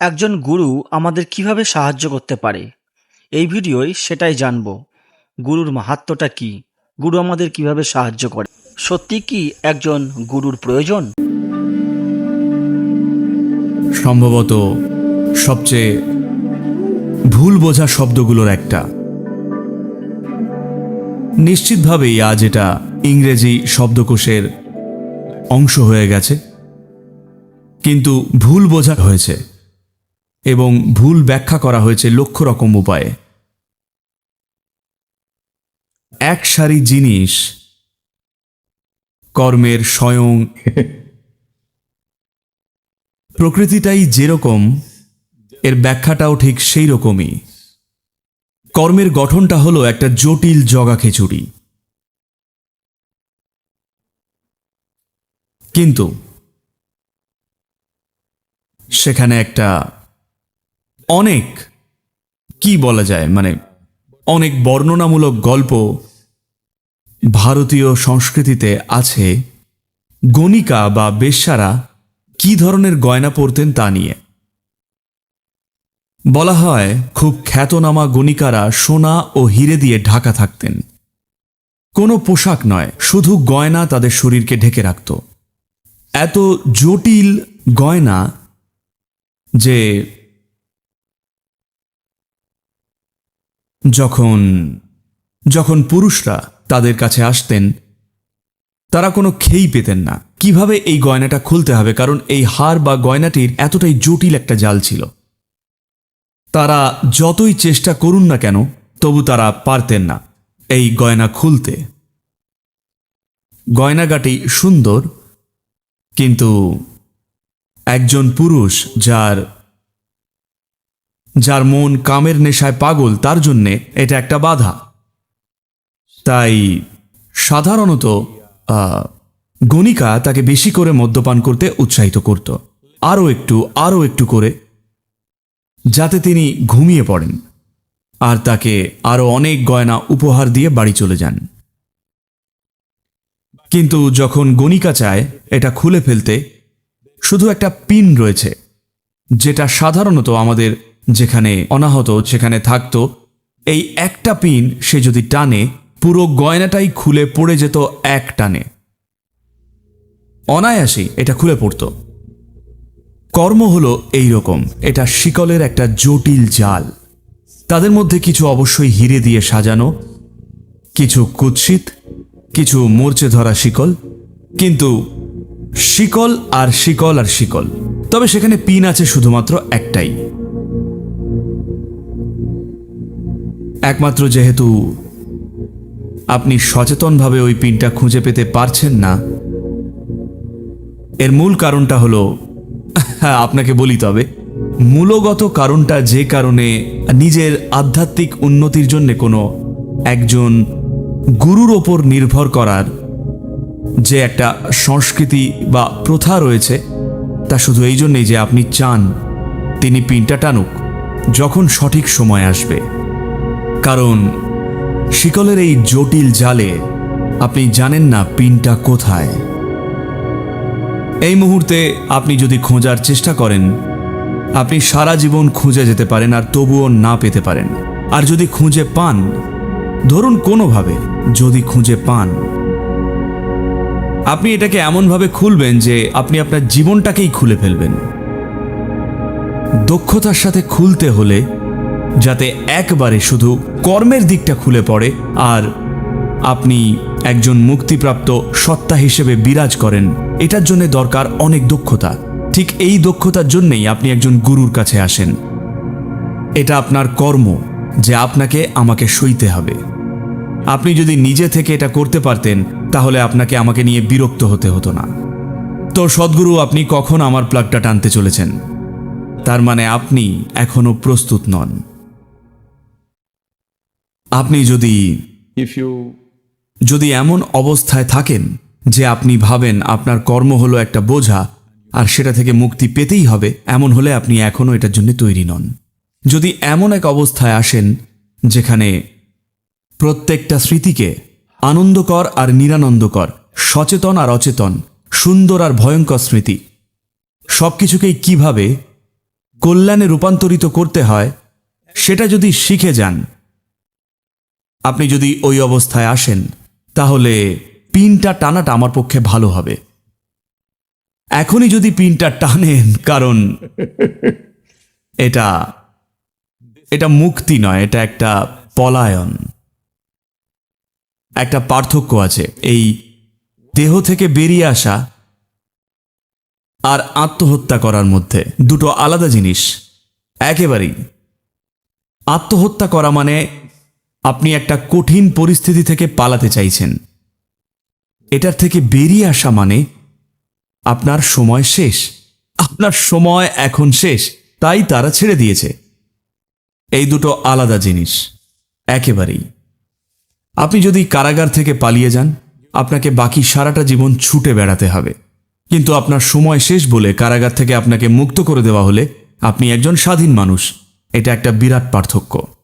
একজন গুরু আমাদের কীভাবে সাহায্য করতে পারে? এই ভিডিওয় সেটাই জানব। গুরুর মাহাত্ম্যটা কি? গুরু আমাদের কীভাবে সাহায্য করে? সত্যি কি একজন গুরুর প্রয়োজন? সম্ভবত সবচেয়ে ভুল বোঝা শব্দগুলোর একটা। নিশ্চিতভাবেই আজ এটা ইংরেজি শব্দকোষের অংশ হয়ে গেছে। কিন্তু ভুল বোঝা হয়েছে। এবং ভুল ব্যাখ্যা করা হয়েছে লক্ষ রকম উপায়ে। এক সারি জিনিস কর্মের স্বয়ং প্রকৃতিটাই যেরকম, এর ব্যাখ্যাটাও ঠিক সেই রকমই কর্মের গঠনটা হলো একটা জটিল জগা খিচুড়ি। কিন্তু সেখানে একটা অনেক, কি বলা যায় মানে অনেক বর্ণনামূলক গল্প ভারতীয় সংস্কৃতিতে আছে। গণিকা বা বেশ্যারা কি ধরনের গয়না পরতেন তা নিয়ে? বলা হয়, খুব খ্যাতনামা গণিকারা সোনা ও হিরে দিয়ে ঢাকা থাকতেন। কোনো পোশাক নয়, শুধু গয়না তাদের শরীরকে ঢেকে রাখত। এত জটিল গয়না যে যখন যখন পুরুষরা তাদের কাছে আসতেন, তারা কোনো খেই পেতেন না। কীভাবে এই গয়নাটা খুলতে হবে? কারণ এই হার বা গয়নাটির এতটাই জটিল একটা জাল ছিল। তারা যতই চেষ্টা করুন না কেন, তবু তারা পারতেন না এই গয়না খুলতে। গয়নাগাটি সুন্দর, কিন্তু একজন পুরুষ যার যার মন কামের নেশায় পাগল, তার জন্যে এটা একটা বাধা। তাই সাধারণত গণিকা তাকে বেশি করে মদ্যপান করতে উৎসাহিত করত। আরও একটু আরও একটু করে, যাতে তিনি ঘুমিয়ে পড়েন আর তাকে আরও অনেক গয়না উপহার দিয়ে বাড়ি চলে যান। কিন্তু যখন গণিকা চায় এটা খুলে ফেলতে, শুধু একটা পিন রয়েছে, যেটা সাধারণত আমাদের যেখানে অনাহত সেখানে থাকতো, এই একটা পিন সে যদি টানে, পুরো গয়নাটাই খুলে পড়ে যেত এক টানে। অনায়াসেই এটা খুলে পড়তো। কর্ম হলো এই রকম এটা শিকলের একটা জটিল জাল। তাদের মধ্যে কিছু অবশ্যই হিরে দিয়ে সাজানো, কিছু কুৎসিত, কিছু মরচে ধরা শিকল, কিন্তু শিকল আর শিকল আর শিকল। তবে সেখানে পিন আছে শুধুমাত্র একটাই। একমাত্র যেহেতু আপনি সচেতনভাবে ওই পিনটা খুঁজে পেতে পারছেন না, এর মূল কারণটা হলো হ্যাঁ আপনাকে বলি তবে, মূলগত কারণটা যে কারণে নিজের আধ্যাত্মিক উন্নতির জন্য কোনো একজন গুরুর ওপর নির্ভর করার যে একটা সংস্কৃতি বা প্রথা রয়েছে, তা শুধু এই জন্যেই যে আপনি চান, তিনি পিনটা টানুক, যখন সঠিক সময় আসবে। কারণ শিকলের এই জটিল জালে আপনি জানেন না পিনটা কোথায়। এই মুহূর্তে আপনি যদি খোঁজার চেষ্টা করেন, আপনি সারা জীবন খুঁজে যেতে পারেন আর তবুও না পেতে পারেন। আর যদি খুঁজে পান, ধরুন কোনোভাবে যদি খুঁজে পান, আপনি এটাকে এমনভাবে খুলবেন যে আপনি আপনার জীবনটাকেই খুলে ফেলবেন। দক্ষতার সাথে খুলতে হলে যাতে একবারে শুধু কর্মের দিকটা খুলে পড়ে আর আপনি একজন মুক্তিপ্রাপ্ত সত্তা হিসেবে বিরাজ করেন, এটার জন্য দরকার অনেক দক্ষতা। ঠিক এই দক্ষতার জন্যেই আপনি একজন গুরুর কাছে আসেন। এটা আপনার কর্ম যে আপনাকে আমাকে সইতে হবে। আপনি যদি নিজে থেকে এটা করতে পারতেন, তাহলে আপনাকে আমাকে নিয়ে বিরক্ত হতে হতো না। তো সদ্গুরু, আপনি কখন আমার প্লাগটা টানতে চলেছেন? তার মানে আপনি এখনও প্রস্তুত নন। আপনি যদি if you যদি এমন অবস্থায় থাকেন যে আপনি ভাবেন আপনার কর্ম হলো একটা বোঝা আর সেটা থেকে মুক্তি পেতেই হবে এমন হলে আপনি এখনও এটার জন্য তৈরি নন। যদি এমন এক অবস্থায় আসেন যেখানে প্রত্যেকটা স্মৃতিকে আনন্দকর আর নিরানন্দকর সচেতন আর অচেতন সুন্দর আর ভয়ঙ্কর স্মৃতি সব কিছুকেই কীভাবে কল্যাণে রূপান্তরিত করতে হয় সেটা যদি শিখে যান আপনি যদি ওই অবস্থায় আসেন, তাহলে পিনটা টানাটা আমার পক্ষে ভালো হবে। এখনই যদি পিনটা টানেন, কারণ এটা এটা মুক্তি নয়, এটা একটা পলায়ন। একটা পার্থক্য আছে, এই দেহ থেকে বেরিয়ে আসা আর আত্মহত্যা করার মধ্যে দুটো আলাদা জিনিস। একেবারেই, আত্মহত্যা করা মানে আপনি একটা কঠিন পরিস্থিতি থেকে পালাতে চাইছেন। এটার থেকে বেরিয়ে আসা মানে আপনার সময় শেষ। আপনার সময় এখন শেষ, তাই তারা ছেড়ে দিয়েছে। এই দুটো আলাদা জিনিস, একেবারেই। আপনি যদি কারাগার থেকে পালিয়ে যান, আপনাকে বাকি সারাটা জীবন ছুটে বেড়াতে হবে। কিন্তু আপনার সময় শেষ বলে কারাগার থেকে আপনাকে মুক্ত করে দেওয়া হলে আপনি একজন স্বাধীন মানুষ। এটা একটা বিরাট পার্থক্য।